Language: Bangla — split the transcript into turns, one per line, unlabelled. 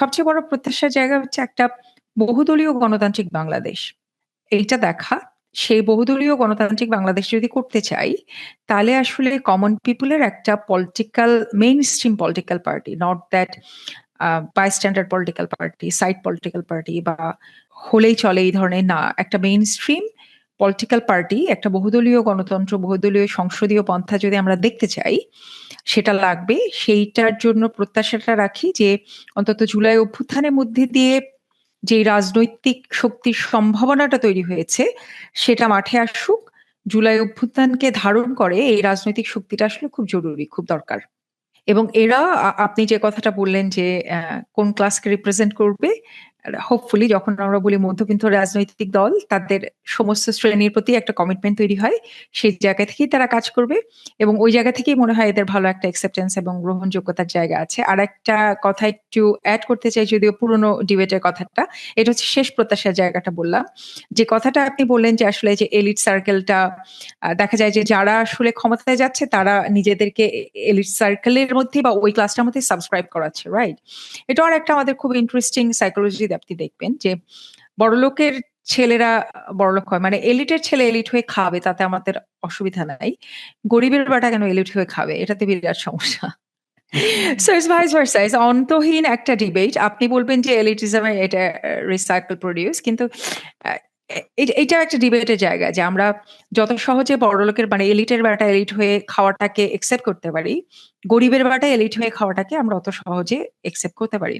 সবচেয়ে বড় প্রত্যাশার জায়গা হচ্ছে একটা বহুদলীয় গণতান্ত্রিক বাংলাদেশ। এইটা দেখা সেই বহুদলীয় গণতান্ত্রিক বাংলাদেশ যদি করতে চাই, তাহলে আসলে কমন পিপল এর একটা political mainstream political party not that by standard political party, side political party বা হলেই চলে এই ধরনের না। একটা মেইনস্ট্রিম পলিটিক্যাল পার্টি, একটা বহুদলীয় গণতন্ত্র, বহুদলীয় সংসদীয় পন্থা যদি আমরা দেখতে চাই, সেটা লাগবে। সেইটার জন্য প্রত্যাশাটা রাখি যে অন্তত জুলাই অভ্যুত্থানের মধ্যে দিয়ে যেই রাজনৈতিক শক্তির সম্ভাবনাটা তৈরি হয়েছে, সেটা মাঠে আসুক। জুলাই অভ্যুত্থানকে ধারণ করে এই রাজনৈতিক শক্তিটা আসলে খুব জরুরি, খুব দরকার। এবং এরা আপনি যে কথাটা বললেন যে কোন ক্লাসকে রিপ্রেজেন্ট করবে, হোপফুলি যখন আমরা বলি মধ্যবিত্ত রাজনৈতিক দল, তাদের সমস্ত শ্রেণির প্রতি একটা কমিটমেন্ট তৈরি হয়। সেই জায়গা থেকেই তারা কাজ করবে এবং ওই জায়গা থেকেই মনে হয় এদের ভালো একটা অ্যাকসেপ্টেন্স এবং গ্রহণযোগ্যতার জায়গা আছে। আরেকটা কথা একটু অ্যাড করতে চাই যদিও পুরনো ডিবেটের কথাটা। এটা হচ্ছে শেষ প্রত্যাশার জায়গাটা বললাম। যে কথাটা আপনি বললেন যে আসলে যে এলিট সার্কেলটা দেখা যায় যে যারা আসলে ক্ষমতায় যাচ্ছে তারা নিজেদেরকে এলিট সার্কেলের মধ্যে বা ওই ক্লাসটার মধ্যে সাবস্ক্রাইব করাচ্ছে, রাইট? এটা আর একটা আমাদের খুব ইন্টারেস্টিং সাইকোলজি আপনি দেখবেন যে বড়লোকের ছেলেরা বড়লোক হয়। মানে এলিটের ছেলে এলিট হয়ে খাবে তাতে আমাদের অসুবিধা নাই। গরিবের বেটা কেন এলিট হয়ে খাবে? এটাতে বিরাট সমস্যা। So it's vice versa. It's অন্তহীন একটা ডিবেট। আপনি বলবেন যে এলিটিজম এটা রিসাইকেল প্রোডিউস কিন্তু আ এ এটাও একটা ডিবেটের জায়গা যে আমরা যত সহজে বড়লোকের মানে এলিটের বেটা এলিট হয়ে খাওয়াটাকে অ্যাকসেপ্ট করতে পারি, গরিবের বেটা এলিট হয়ে খাওয়াটাকে আমরা অত সহজে অ্যাকসেপ্ট করতে পারি।